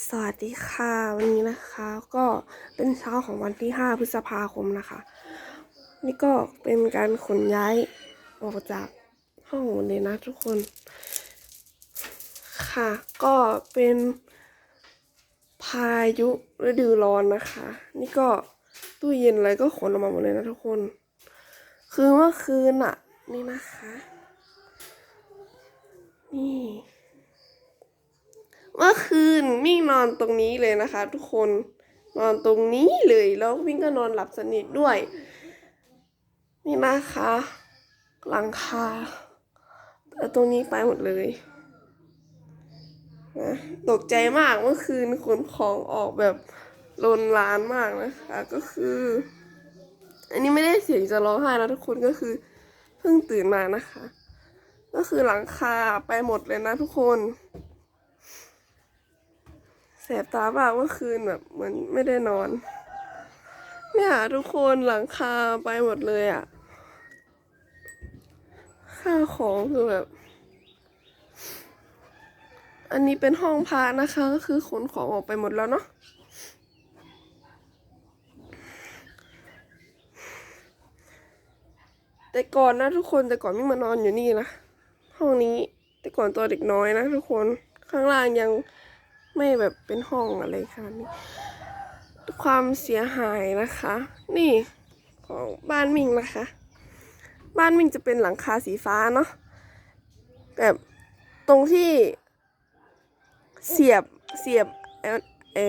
สวัสดีค่ะ วันนี้นะคะก็เป็นเช้าของวันที่ 5 พฤษภาคมนะคะ นี่ก็เป็นการขนย้ายออกจากห้องเลยนะทุกคน ค่ะ ก็เป็นพายุฤดูร้อนนะคะ นี่ก็ตู้เย็นอะไรก็ขนออกมาหมดเลยนะทุกคน คือเมื่อคืนอะนี่นะคะ นี่ เมื่อคืนมิ่งนอนตรงนี้เลยนะคะ ทุกคนนอนตรงนี้เลยแล้วมิ่งก็นอนหลับสนิทด้วย นี่นะคะหลังคาแต่ตรงนี้ไปหมดเลยนะตกใจมากเมื่อคืนขนของออกแบบลนลานมากนะคะ ก็คือ อันนี้ไม่ได้เสียงจะร้องไห้นะทุกคนก็คือเพิ่งตื่นมานะคะ ก็คือหลังคาไปหมดเลยนะทุกคน แสบตามากเมื่อคืนแบบเหมือนไม่ได้นอน เนี่ยทุกคนหลังคาไปหมดเลยอะ่ะข้าวของคือแบบ อันนี้เป็นห้องพระนะคะ ก็คือขนของออกไปหมดแล้วเนาะแต่ก่อนนะทุกคนแต่ก่อนไม่มานอนอยู่นี่นะห้องนี้แต่ก่อนตัวเด็กน้อยนะทุกคนข้างล่างยัง ไม่แบบเป็นห้องอะไรค่ะนี่ความเสียหายนะคะ นี่ของบ้านมิงนะคะ บ้านมิงจะเป็นหลังคาสีฟ้าเนาะแบบตรงที่เสียบเสียบเอเอ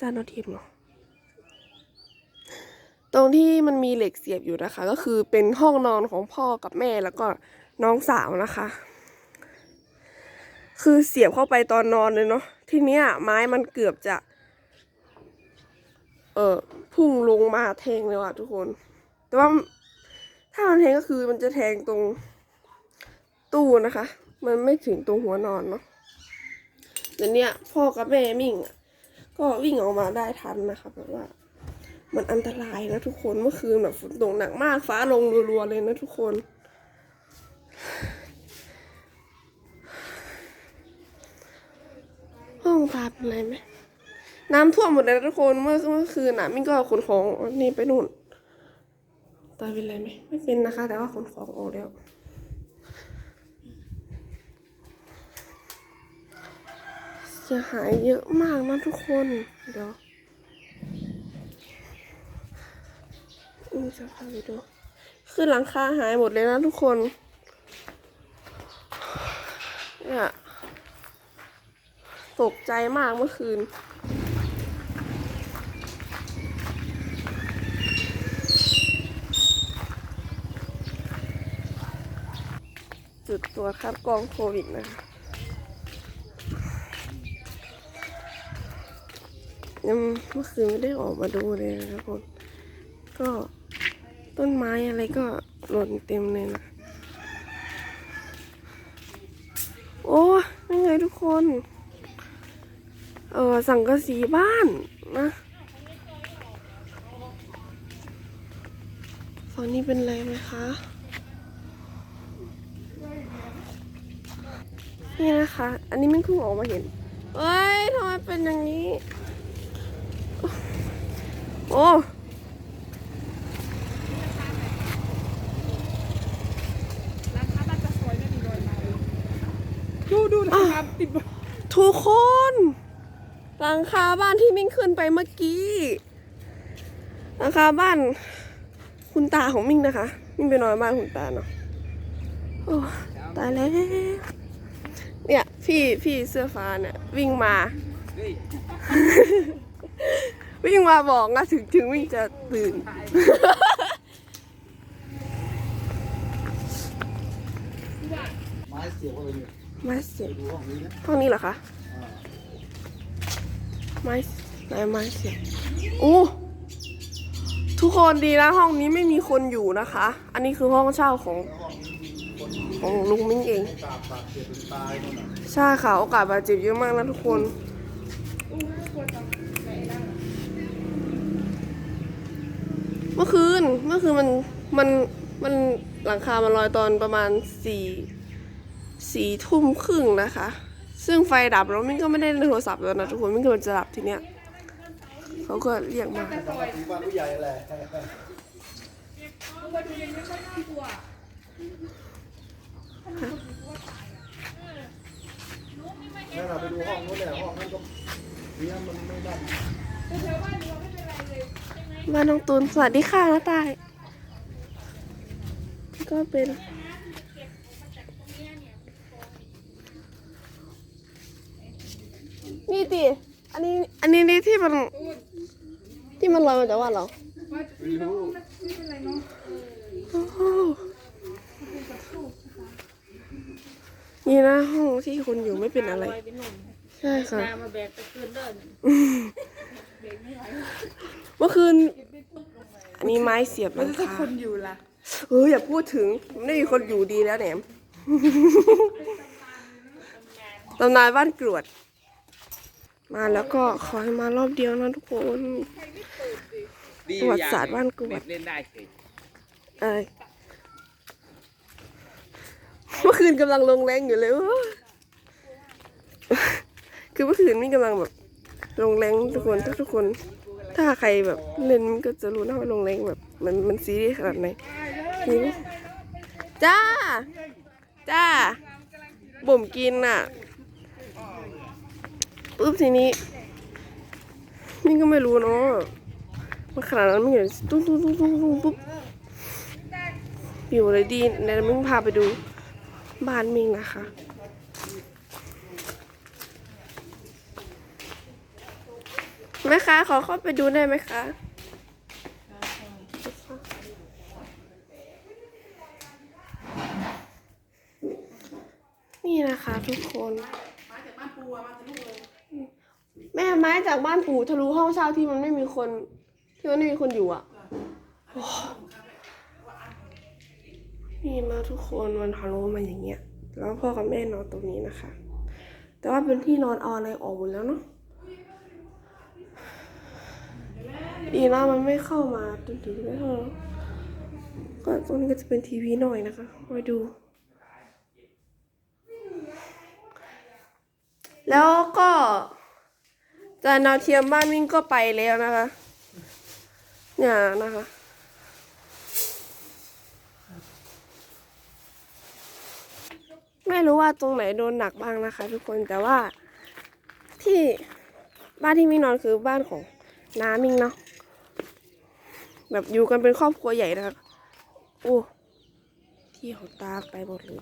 จานโนทีมเนาะตรงที่มันมีเหล็กเสียบอยู่นะคะ ก็คือเป็นห้องนอนของพ่อกับแม่แล้วก็น้องสาวนะคะ คือเสียบเข้าไปตอนนอนเลยเนาะทีเนี้ยไม้มันเกือบจะ เออพุ่งลงมาแทงเลยว่ะทุกคน แต่ว่าถ้ามันแทงก็คือมันจะแทงตรงตู้นะคะ มันไม่ถึงตรงหัวนอนเนาะแต่เนี้ยพ่อกับแม่มิ่งอะก็วิ่งออกมาได้ทันนะคะแบบว่า มันอันตรายนะทุกคนเมื่อคืนแบบฝนตกหนักมากฟ้าลงรัวๆเลยนะทุกคน ห้องตาเป็นไรไหมน้ำท่วมหมดเลยทุกคนเมื่อเมื่อคืนน่ะมิ่งก็ขนของนี่ไปนู่นตาเป็นไรไหมไม่เป็นนะคะ แต่ว่าขนของออกแล้วเสียหายเยอะมากนะทุกคน เดี๋ยวอืมจะพาไปดู คือหลังคาหายหมดเลยนะทุกคนเนี่ย ตกใจมากเมื่อคืน จุดตรวจคัดกองโควิดนะคะยังเมื่อคืนไม่ได้ออกมาดูเลยนะครับผมก็ต้นไม้อะไรก็หล่นเต็มเลยนะ โอ้ยังไงทุกคน เออสังกะสีบ้านนะฝั่งนี้เป็นไรไหมคะ นี่นะคะ อันนี้มันเพิ่งออกมาเห็นเอ้ยทำไมเป็นอย่างนี้ โอ้ร้านค้าบ้านจะสวยไม่มีรอยไม้ดูดูนะครับติดทุกคน หลังคาบ้านที่มิ่งขึ้นไปเมื่อกี้หลังคาบ้าน คุณตาของมิ่งนะคะ มิ่งไปนอนบ้านคุณตาเนาะโอ้ตายแล้วเนี่ยพี่พี่เสื้อฟ้าเนี่ยวิ่งมา วิ่งมาบอกนะถึงถึงวิ่งจะตื่น ไม้เสียบเข้าไปเนี่ยไม้เสียบดูห้องนี้นะห้องนี้เหรอคะ ไม้ไหนไม้เสียบโอ้ทุกคนดีนะห้องนี้ไม่มีคนอยู่นะคะ อันนี้คือห้องเช่าของของลุงมิ้งเองตาบาดเจ็บเป็นตายนู่นน่ะใช่ค่ะ โอกาสบาดเจ็บเยอะมากนะทุกคน เมื่อคืนเมื่อคืนมันมันมันหลังคามันลอยตอนประมาณสี่สี่ทุ่มครึ่งนะคะ ซึ่งไฟดับแล้วมิ้นก็ไม่ได้เล่นโทรศัพท์แล้วนะทุกคนมิ้นกำลังจะหลับทีเนี้ยเขาก็เรียกมาปกติบ้านผู้ใหญ่แหละตัวดูยังไม่ค่อยน่ากลัวนั่นเราไปดูห้องนู้นแหละห้องนั้นก็เลี้ยมันไม่ได้บ้านน้องตูนสวัสดีค่ะน้าตาย ก็เป็น นี่ติอันนี้ อันนี้นี่ที่มัน ที่มันลอยมาจากว่านเราว่าจะมีน้องไม่เป็นไรเนาะโอ้โหนี่นะห้องที่คนอยู่ไม่เป็นอะไร ใช่ค่ะมาแบกไปคืนเดินเมื่อคืน อันนี้ไม้เสียบหลังถ้าคาคนอยู่ล่ะเอออย่าพูดถึงไม่มีคนอยู่ดีแล้วแหนมตำนานบ้านกรวด มาแล้วก็ขอให้มารอบเดียวนะทุกคนประวัติศาสตร์บ้านกรวดเล่นได้สิเอ้ยเมื่อคืนกำลังลงแรงอยู่เลยเว้ยคือเมื่อคืนนี่กำลังแบบลงแรงทุกคนทุกทุกคน ถ้าใครแบบเล่นมันก็จะรู้นะว่าลงแรงแบบ มันมันซีเรียสขนาดไหนนี่จ้า จ้าบ่มกินอะ ปุ๊บทีนี้นี่ก็ไม่รู้เนาะมันขนาดนั้นไม่เห็นตุ้งตุ้งตุ้งตุ้งตุ้งปุ๊บอยู่เลยดีเดี๋ยวมึงพาไปดูบ้านมิงนะคะแม่คะขอเข้าไปดูได้ไหมคะ นี่นะคะทุกคน แม่ไม้ จากบ้านปู่ทะลุห้องเช่าที่มันไม่มีคน ที่มันไม่มีคนอยู่อะนี่นะทุกคนมันทะลุมาอย่างเงี้ย แล้วพ่อกับแม่นอนตรงนี้นะคะ แต่ว่าเป็นที่นอนเอาอะไรออกหมดแล้วเนาะดีนะมันไม่เข้ามาจนถึงไม่เข้าก็ตรงนี้ก็จะเป็นทีวีหน่อยนะคะมาดู แล้วก็ จานดาวเทียมบ้านมิ่งก็ไปแล้วนะคะ เนี่ยนะคะ ไม่รู้ว่าตรงไหนโดนหนักบ้างนะคะ ทุกคนแต่ว่าที่บ้านที่มิ่งนอนคือบ้านของน้ามิ่งเนาะแบบอยู่กันเป็นครอบครัวใหญ่นะคะโอ้ที่ของตาไปหมดเลย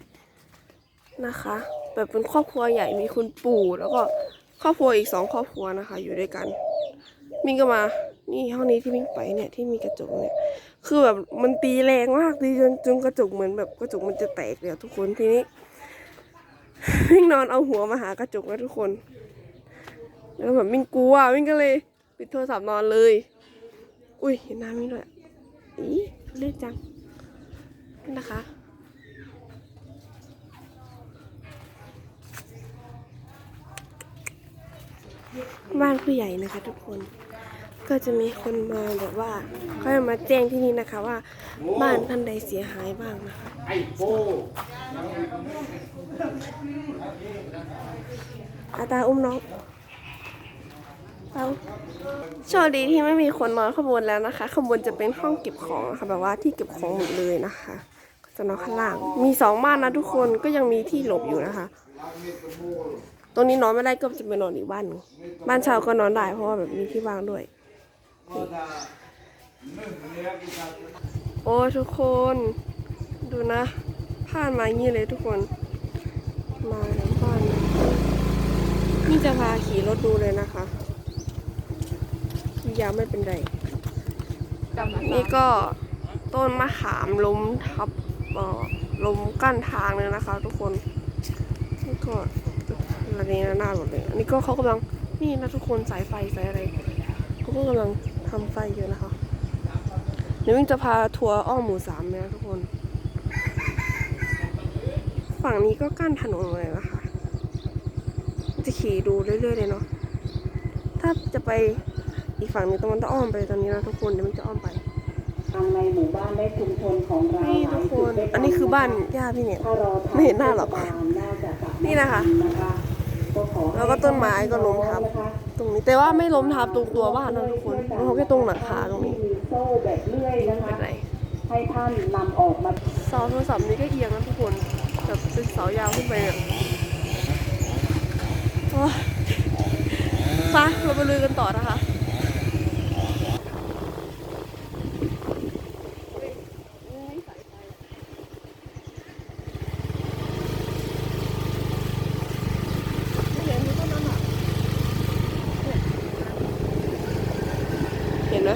นะคะ แบบเป็นครอบครัวใหญ่มีคุณปู่แล้วก็ ครอบครัวอีกสองครอบครัวนะคะ อยู่ด้วยกัน มิงก็มา นี่ห้องนี้ที่มิงไปเนี่ยที่มีกระจกเนี่ย คือแบบมันตีแรงมากตีจนจนกระจกเหมือนแบบกระจกมันจะแตกเลยทุกคนทีนี้มิงนอนเอาหัวมาหากระจกนะทุกคน แล้วแบบมิงกลัวมิงก็เลยปิดโทรศัพท์นอนเลย อุ้ยเห็นน้ามิงด้วยอีเล่นจังนะคะ บ้านผู้ใหญ่นะคะ ทุกคน ก็จะมีคนมาแบบว่าเขาจะมาแจ้งที่นี่นะคะว่า บ้านท่านใดเสียหายบ้างนะคะอาตาอุ้มน้องโชคดีที่ไม่มีคนนอนข้างบนแล้วนะคะข้างบนจะเป็นห้องเก็บของนะคะแบบว่าที่เก็บของหมดเลยนะคะจะนอนข้างล่าง มีสองบ้านนะทุกคนก็ยังมีที่หลบอยู่นะคะ ตรงนี้นอนไม่ได้ก็จะไปนอนอีกบ้านหนึ่งบ้านเช่าก็นอนได้เพราะว่าแบบมีที่ว่างด้วย โอ้ทุกคน ดูนะผ่านมาอย่างนี้เลยทุกคน มาแล้วบ้านนะนี่จะพาขี่รถดูเลยนะคะขี่ยาวไม่เป็นไรจำหลักนี่ก็ต้นมะขามล้มทับเอ่อล้มกั้นทางเลยนะคะ ทุกคนนี่ก็ ระเนระนาดหมดเลยอันนี้ก็เขากำลังนี่นะทุกคนสายไฟสายอะไรเขาก็กำลังทำไฟอยู่นะคะเดี๋ยววิ่งจะพาทัวร์อ้อมหมู่สามนะทุกคน ฝั่งนี้ก็กั้นถนนเลยนะคะจะขี่ดูเรื่อยๆเลยเนาะถ้าจะไปอีกฝั่งหนึงตรงนั้นต้องอ้อมไปตอนนี้นะทุกคนเดี๋ยวมันจะอ้อมไปทางในหมู่บ้านและชุมชนของเรานี่ทุกคน อันนี้คือบ้านย่าพี่เนี่ยถ้ารอทางไม่เห็นหน้าหรอกเทศบลน่าจะสามารถนี่นะคะนะคะขอให้ แล้วก็ต้นไม้ก็ล้มทับนะคะตรงนี้แต่ว่าไม่ล้มทับตรงตัวบ้านนะทุกคนล้มทับแค่ตรงหลังคาตรงนี้มีโซ่แบบเลื่อยนะไม่คะเป็นไรให้ท่านนำออกมาเสาโทรศัพท์นี้ก็เอียงนะทุกคนแบบเป็นเสายาวขึ้นไปเนี่ยโอ้ยไปเราไปลุยกันต่อนะคะ เห็นไหม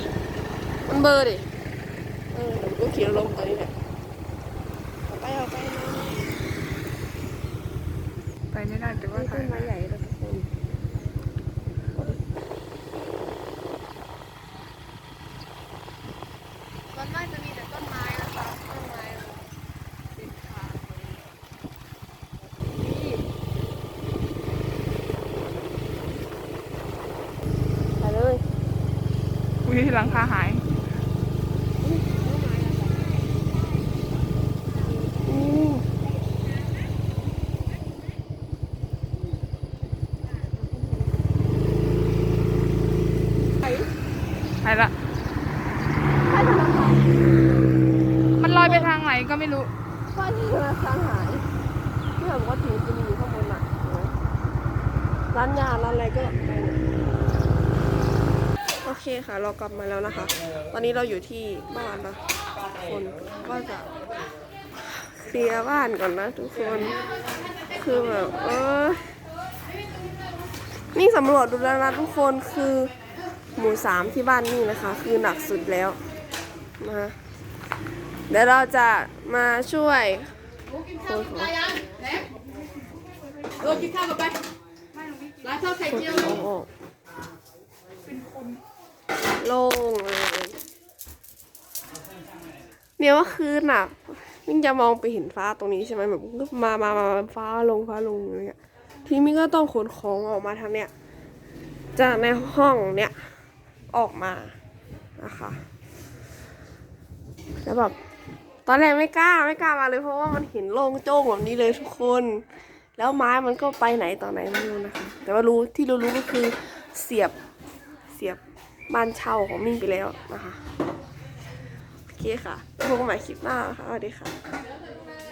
มันเบลอร์ดิ เออเดี๋ยวก็ขี่รถลงตอนนี้แหละเอาไปเอาไปนะ ไปไม่ได้แต่ว่านี่ถ่าต้ยนไม้ใหญ่แล้วทุกคนต้นไม้จะมีแต่ต้นไม้นะคะต้นไม้ติดขานี่ไปเลยอุ้ยหลังคาหาย อืม หายละ มันลอยไปทางไหนก็ไม่รู้ ป้ายที่ธนาคารหายที่แบบว่าถึงจะมีอยู่ข้างบนอะเห็นไหม ร้านยาร้านอะไรก็ไปหมดโอเคค่ะ เรากลับมาแล้วนะคะ ตอนนี้เราอยู่ที่บ้านนะคนก็จะเคลียร์บ้านก่อนนะทุกคน คือแบบเออนี่สำรวจดูแล้วนะทุกคนคือหมู่สามที่บ้านนี่นะคะ คือหนักสุดแล้วนะคะเดี๋ยวเราจะมาช่วยคนของเออกินข้าวกับไป ร้านข้าวไข่เจียวของออกโล่งเลยเนี่ยว่าคืนอะมิ่งจะมองไปเห็นฟ้าตรงนี้ใช่ไหมแบบมามามาฟ้าลงฟ้าลงอย่างเงี้ยทีมิ่งก็ต้องขนของออกมาทางเนี้ยจากในห้องเนี้ยออกมานะคะแล้วแบบตอนแรกไม่กล้าไม่กล้ามาเลยเพราะว่ามันเห็นโล่งโจ้งแบบนี้เลยทุกคน แล้วไม้มันก็ไปไหนต่อไหนไม่รู้นะคะ แต่ว่ารู้ที่รู้รู้ก็คือเสียบเสียบบ้านเช่าของมิ่งไปแล้วนะคะ โอเคค่ะพบกันใหม่คลิปหน้านะคะสวัสดีค่ะ